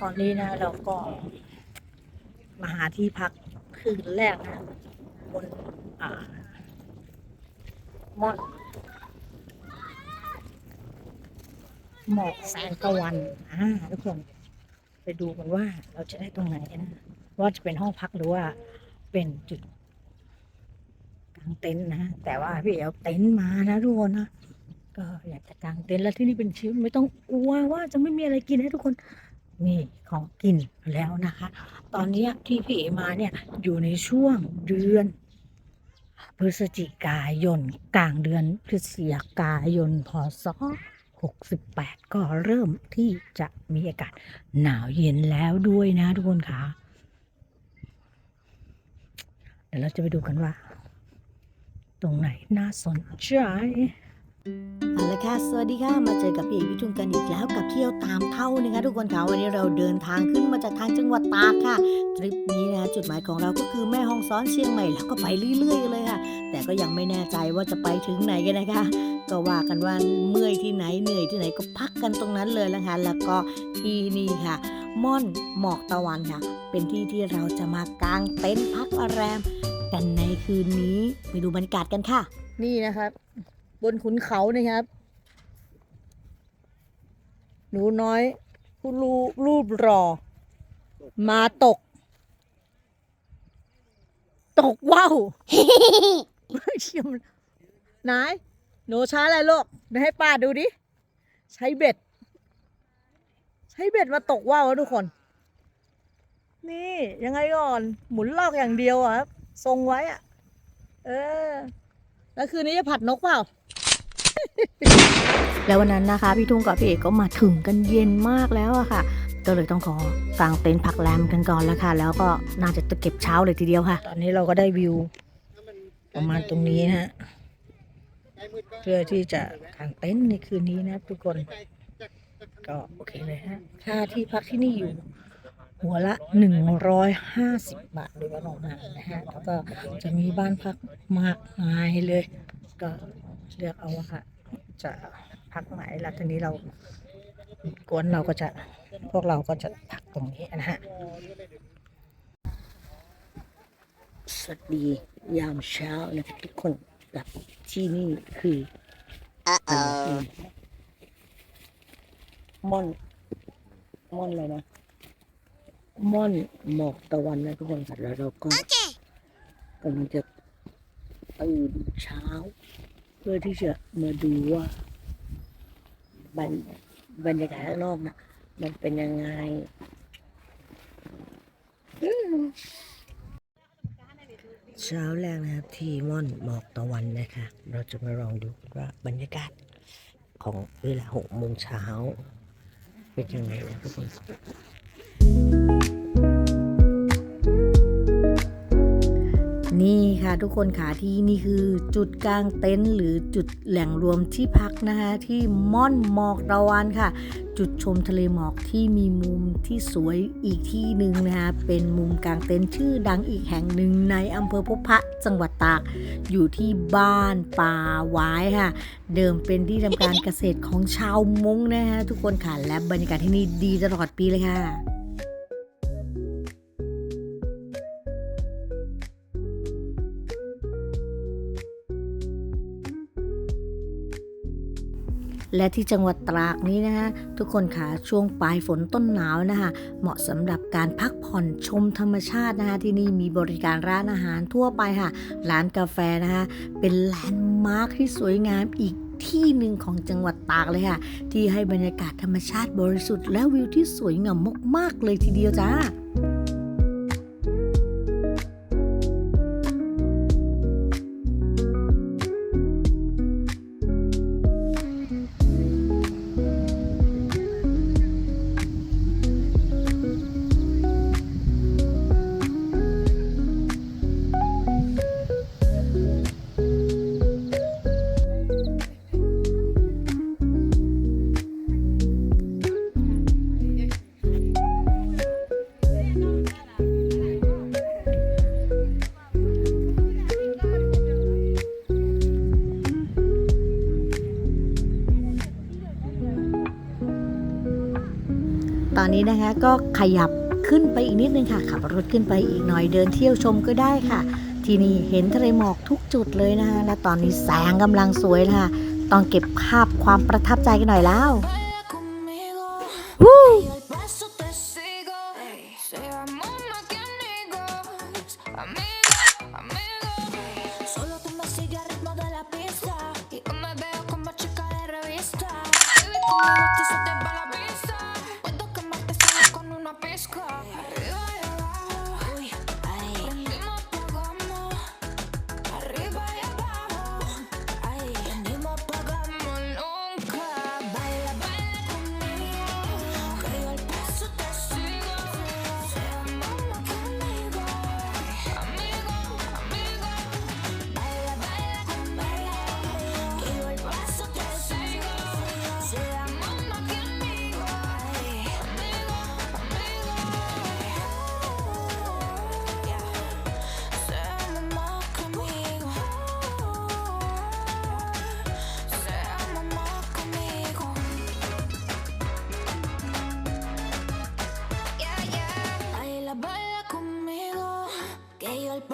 ตอนนี้นะเราก็มาหาที่พักคืนแรกนะ บนอ่าม่อนหมอกแสงตะวันอ่าทุกคนไปดูกันว่าเราจะได้ตรงไหนนะ ว่าจะเป็นห้องพักหรือว่าเป็นจุดกางเต็นท์นะแต่ว่าพี่เอาเต็นท์มานะทุกคนนะก็อยากจะกางเต็นท์แล้วที่นี่เป็นชิวไม่ต้องกลัวว่าจะไม่มีอะไรกินให้ทุกคน มีของกินแล้วนะคะ ตอนนี้ที่พี่เอมาเนี่ยอยู่ในช่วงเดือนพฤศจิกายนกลางเดือนพฤศจิกายนพศ68 ก็เริ่มที่จะมีอากาศหนาวเย็นแล้วด้วยนะทุกคนค่ะเดี๋ยวเราจะไปดูกันว่า ตรงไหนน่าสนใจ เอาละค่ะ สวัสดีค่ะ มาเจอกับพี่เอกพิทุนกันอีกแล้วกับเที่ยวตามเท่านะคะทุกคนค่ะวันนี้เราเดินทางขึ้นมาจากทางจังหวัดตากค่ะทริปนี้นะจุดหมายของเราก็คือแม่ฮ่องซ้อนเชียงใหม่แล้วก็ไปเรื่อยๆเลยค่ะ แต่ก็ยังไม่แน่ใจว่าจะไปถึงไหนกันนะคะก็ว่ากันว่าเมื่อยที่ไหนเหนื่อยที่ไหนก็พักกันตรงนั้นเลยนะคะแล้วก็ที่นี่ค่ะ ม่อนหมอกตะวันค่ะ เป็นที่ที่เราจะมากางเต็นท์พักแรม กันในคืนนี้ไปดูบรรยากาศกันค่ะ นี่นะครับ บนขุนเขานะครับ หนูน้อยผู้รูรูปรอ มาตก ตกว่าวเชี่ยมนายหนูใช้อะไรลูกเดี๋ยวให้ป้าดูดิ ใช้เบ็ด ใช้เบ็ดมาตกว่าวทุกคน นี่ยังไงก่อน หมุนลอกอย่างเดียวอะครับ ทรงไว้อะเออ แล้วคืนนี้จะผัดนกเปล่า แล้ววันนั้นนะคะ พี่ทุ่งกับพี่เอกก็มาถึงกันเย็นมากแล้วอะค่ะ ก็เลยต้องขอกางเต็นท์พักแรมกันก่อนแล้วค่ะ แล้วก็น่าจะเก็บเช้าเลยทีเดียวค่ะ ตอนนี้เราก็ได้วิว ประมาณตรงนี้นะฮะเพื่อที่จะกางเต็นท์ในคืนนี้นะทุกคน ก็โอเคเลยฮะค่าที่พักที่นี่อยู่ หัวละ 150 บาทโดยประมาณนะฮะแล้วก็จะมีบ้านพักมากมายเลย ก็เลือกเอาว่าค่ะ จะพักไหนแล้วทีนี้เรากวนเราก็จะพวกเราก็จะพักตรงนี้นะฮะสวัสดียามเช้านะครับทุกคนกับที่นี่คืออม่อนม่อนอะไรนะ ม่อนหมอกตะวันนะทุกคนค่ะแล้วเราก็กำลังจะตื่นเช้า เพื่อที่จะมาดูว่าบรรบรรยากาศข้างนอกนะมันเป็นยังไงอืมเช้าแรกนะครับ ที่ม่อนหมอกตะวันนะคะ เราจะมาลองดูว่าบรรยากาศของเวลาหกโมงเช้า เป็นยังไงนะทุกคน นี่ค่ะทุกคนค่ะที่นี่คือจุดกลางเต็นท์หรือจุดแหล่งรวมที่พักนะคะที่ม่อนหมอกตะวันค่ะ จุดชมทะเลหมอกที่มีมุมที่สวยอีกที่หนึ่งนะคะเป็นมุมกลางเต็นท์ชื่อดังอีกแห่งหนึ่งในอำเภอพบพระจังหวัดตาก อยู่ที่บ้านป่าหวายค่ะ เดิมเป็นที่ทำการเกษตรของชาวมงนะคะทุกคนค่ะและบรรยากาศที่นี่ดีตลอดปีเลยค่ะ และที่จังหวัดตรากนี้นะคะทุกคนค่ะช่วงปลายฝนต้นหนาวนะคะเหมาะสำหรับการพักผ่อนชมธรรมชาตินะคะที่นี่มีบริการร้านอาหารทั่วไปค่ะ ร้านกาแฟนะคะเป็นแลนด์มาร์คที่สวยงามอีกที่หนึ่งของจังหวัดตากเลยค่ะ ที่ให้บรรยากาศธรรมชาติบริสุทธิ์และวิวที่สวยงามมากๆเลยทีเดียวจ้า ตอนนี้นะคะก็ขยับขึ้นไปอีกนิดนึงค่ะ ขับรถขึ้นไปอีกหน่อยเดินเที่ยวชมก็ได้ค่ะ ที่นี่เห็นทะเลหมอกทุกจุดเลยนะคะและตอนนี้แสงกำลังสวยนะคะต้องเก็บภาพความประทับใจกันหน่อยแล้ววู้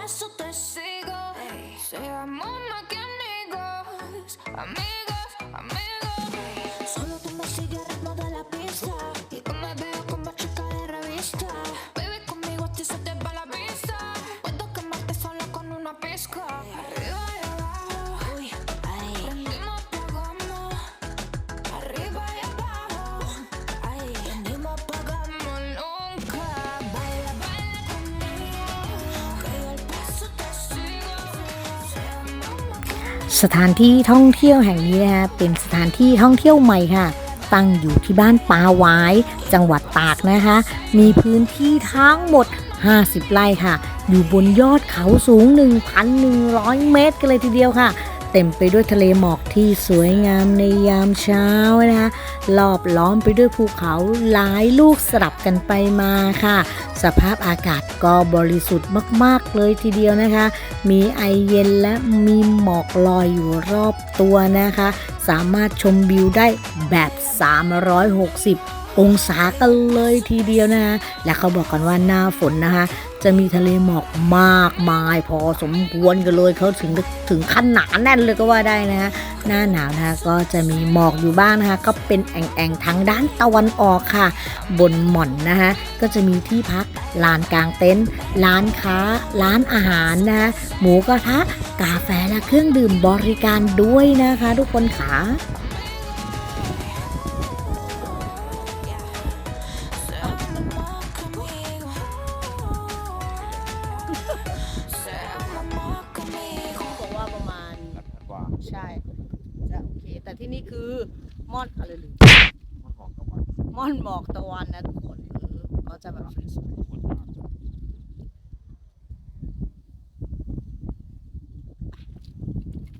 paso te sigo. Hey. Será amor. สถานที่ท่องเที่ยวแห่งนี้นะคะเป็นสถานที่ท่องเที่ยวใหม่ค่ะ ตั้งอยู่ที่บ้านปาหวาย จังหวัดตากนะคะ มีพื้นที่ทั้งหมด 50 ไร่ค่ะ อยู่บนยอดเขาสูง 1,100 เมตรกันเลยทีเดียวค่ะ เต็มไปด้วยทะเลหมอกที่สวยงามในยามเช้านะคะรอบล้อมไปด้วยภูเขาหลายลูกสลับกันไปมาค่ะ สภาพอากาศก็บริสุทธิ์มาก ๆ เลยทีเดียวนะคะ มีไอเย็นและมีหมอกลอยอยู่รอบตัวนะคะ สามารถชมวิวได้แบบ 360 องศากันเลยทีเดียวนะคะและเขาบอกกันว่าหน้าฝนนะคะ จะมีทะเลหมอกมากมาย พอสมควรกันเลยเขาถึงถึงขั้นหนาแน่นเลยก็ว่าได้นะคะหน้าหนาวนะคะก็จะมีหมอกอยู่บ้างนะคะ ก็เป็นแอ่งๆทางด้านตะวันออกค่ะ บนหม่อนนะคะก็จะมีที่พักลานกลางเต็นท์ร้านค้า ร้านอาหารนะคะหมูกระทะกาแฟและเครื่องดื่มบริการด้วยนะคะ ทุกคนค่ะ ม่อนอะไรหรือมันบอกตะวันม่อนหมอกตะวันนะทุกคนเออก็จะแบบเป็นสุดคนมาก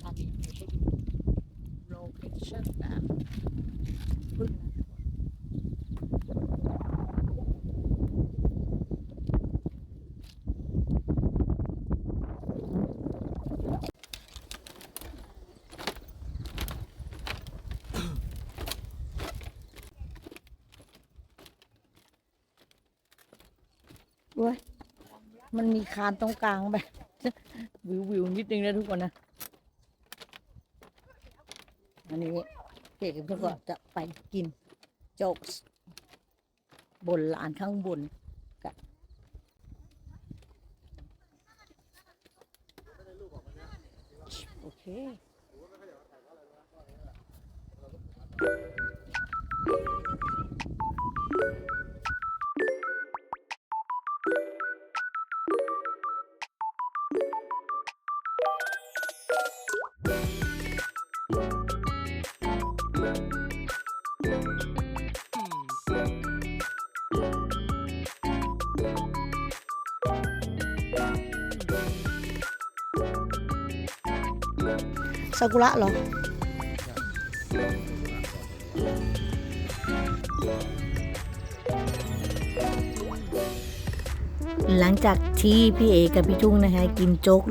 ตอนนี้ให้ดูโลเคชั่นแบบพึ่งนะเว้ย มันมีคานตรงกลางแบบวิววิวนิดนึงนะทุกคนนะ อันนี้เด็กทุกคนจะไปกินโจ๊กบนลานข้างบนกันโอเค ซากุระเหรอ หลังจากที่พี่เอกับพี่ทุ่งนะคะ กินโจ๊ก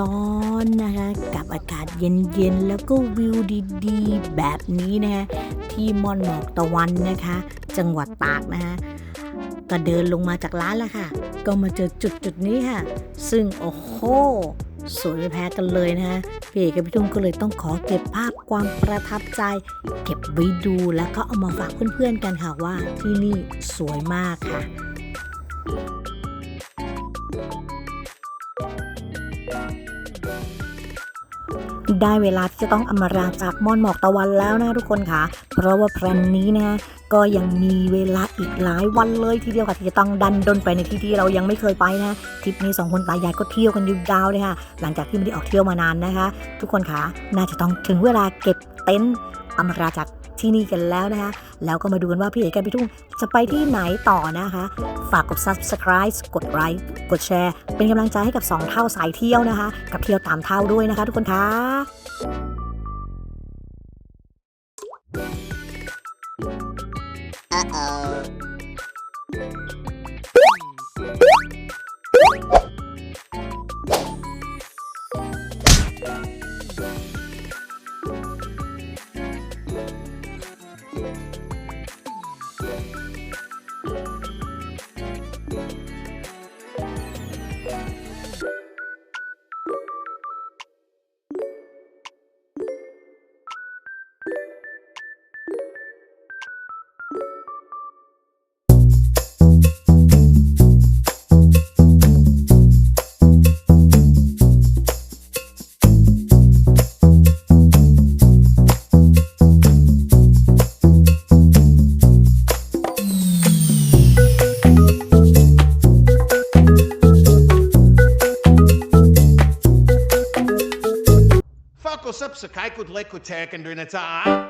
ร้อนๆนะคะ กับอากาศเย็นๆ แล้วก็วิวดีๆ แบบนี้นะคะที่มอนหมอกตะวันนะคะ จังหวัดตากนะฮะก็เดินลงมาจากร้านแล้วค่ะ ก็มาเจอจุดจุดๆนี้ค่ะ ซึ่งโอ้โห สวยไม่แพ้กันเลยนะฮะพี่เอกกับพี่ตุ้มก็เลยต้องขอเก็บภาพความประทับใจ เก็บไว้ดูแล้วก็เอามาฝากเพื่อนๆกันค่ะว่าที่นี่สวยมากค่ะ ได้เวลาที่จะต้องอมราจากมอนหมอกตะวันแล้วนะทุกคนค่ะ เพราะว่าแพลนนี้นะก็ยังมีเวลาอีกหลายวันเลยทีเดียวค่ะที่จะต้องดันดนไปในที่ที่เรายังไม่เคยไปนะทริปนี้สองคนตายายก็เที่ยวกันยาวเลยค่ะ หลังจากที่ไม่ได้ออกเที่ยวมานานนะคะ ทุกคนค่ะน่าจะต้องถึงเวลาเก็บเต็นท์อมราจาก ที่นี่กันแล้วนะคะ แล้วก็มาดูกันว่าพี่เอกกับพี่ทุ่งจะไปที่ไหนต่อนะคะ ฝากกด subscribe กดไลค์กดแชร์ เป็นกำลังใจให้กับสองเท่าสายเที่ยวนะคะ กับเที่ยวตามเท่าด้วยนะคะ ทุกคนค่ะ ฝากกด subscribe